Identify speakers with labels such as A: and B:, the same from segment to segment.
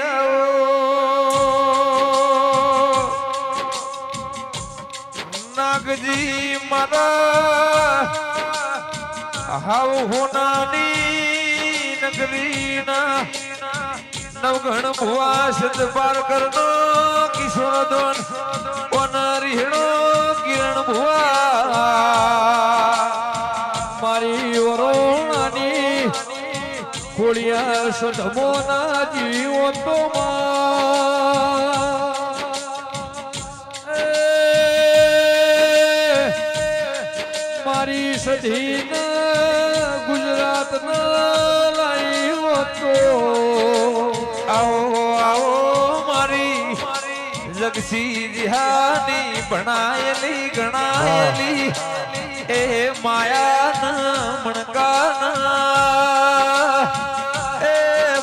A: આવો. નાગજી મારા, હાવ હોનાની નગરીના નવગણ ભુવા સદ પાર કરનો કિશોર દોન ઓનારી હેણો ખોડિયા સદમોના જીવો તો મારી સધી ગુજરાત લાવ્યો તો. આવો આવો મારી જગસી દિહાની ભણાયેલી ગણાયેલી. એ માયા મણકાના એ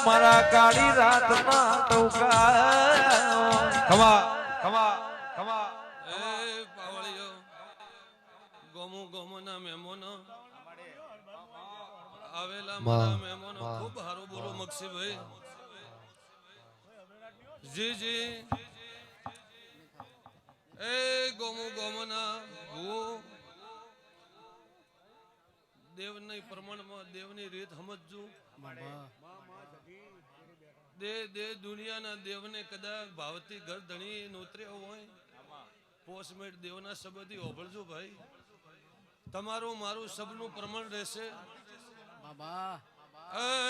A: મારા કાળી રાતના ટોકા ખમા ખમા ખમા.
B: એ પાવળીઓ ગોમુ ગોમના મહેમાનો આવેલા મારા મહેમાનો ખૂબ સારું બોલો મક્ષીભાઈ જી જી. એ ગોમુ ગોમના ભૂ દેવની પ્રમાણમાં દેવની રીત સમજજો. દે દે દુનિયાના દેવને કદાચ ભાવતી ઘર ધણી નોતર્યો હોય. પોસ્ટમેટ દેવના શબ્દથી ઓભળજો ભાઈ. તમારું મારું સબનું પ્રમાણ રહેશે.
C: બાબા.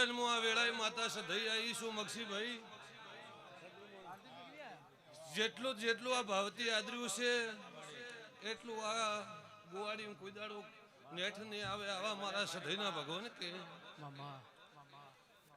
B: હું આ વેળાએ માતા સધઈ આવી છું મક્ષીભાઈ જેટલું જેટલું આ ભાવતી આદર્યું છે એટલું આ ગોવાડી કોઈ દાડો નેઠ નહીં આવે આવા મારા સધઈના ભગવાન કે.
C: મામા
B: એ બાવળિયા મોયા વેળાએ મગસી ગોમુ ગોમન ભૂ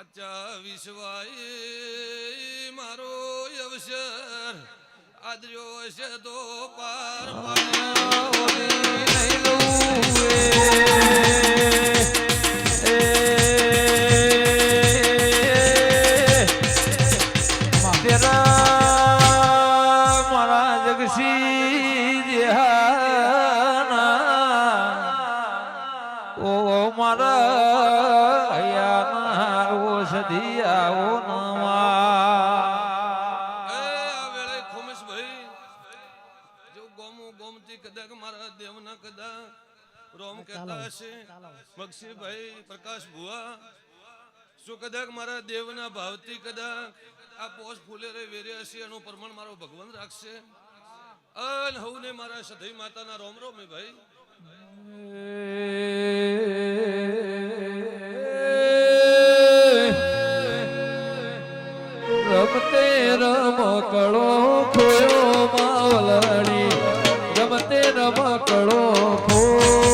B: સાચા વિશ્વાય મારો અવસર આદર્યો હશે તો પાર
A: જગસી જેહાના. મારા હયાના ઓ નવા.
B: એ આ વેળાએ ખોમેશભાઈ, જો ગોમું ગોમતી કદાચ મારા દેવના કદાચ રોમ કહેતા હશે. પ્રકાશ ભુવા શું કદાચ મારા દેવના ભાવથી કદાચ આ પોસ ફૂલે રે વેરે હશે એનું પ્રમાણ મારો ભગવાન રાખશે. અન હવને મારા સધઈ માતાના રોમ રોમ હે ભાઈ
A: રમકડો ખોયો માવલડી. રમતે રમકડો ખોયો